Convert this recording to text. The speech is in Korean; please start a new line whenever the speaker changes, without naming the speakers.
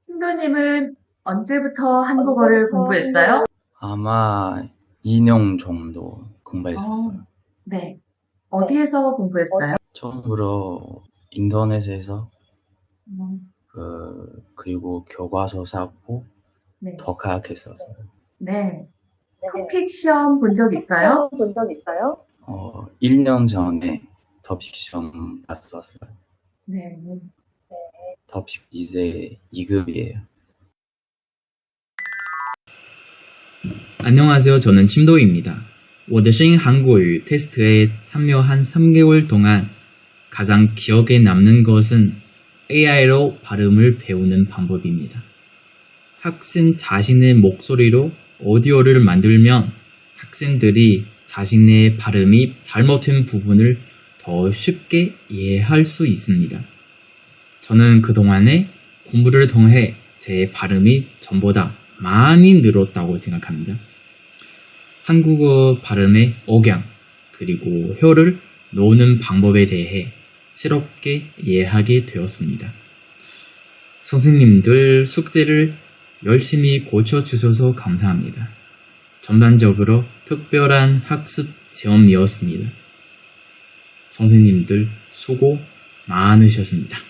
신도님은 언제부터 한국어를 공부했어요?
아마 2년 정도 공부했었어요.
네. 어디에서 공부했어요?
처음으로 인터넷에서
음,
그 그리고 교과서 사고
네.
더 가약했었어요.
네. 토픽 시험 본 적 있어요?
본적 있어요?
어, 1년 전에 더픽 시험 봤었어요.
네.
더픽 이제 2급이에요.
안녕하세요. 저는 침도입니다. 我的声音 한국어 테스트에 참여한 3개월 동안 가장 기억에 남는 것은 AI로 발음을 배우는 방법입니다. 학생 자신의 목소리로 오디오를 만들면 학생들이 자신의 발음이 잘못된 부분을 더 쉽게 이해할 수 있습니다. 저는 그동안에 공부를 통해 제 발음이 전보다 많이 늘었다고 생각합니다. 한국어 발음의 억양, 그리고 혀를 놓는 방법에 대해 새롭게 이해하게 되었습니다. 선생님들 숙제를 열심히 고쳐주셔서 감사합니다. 전반적으로 특별한 학습 체험이었습니다. 선생님들 수고 많으셨습니다.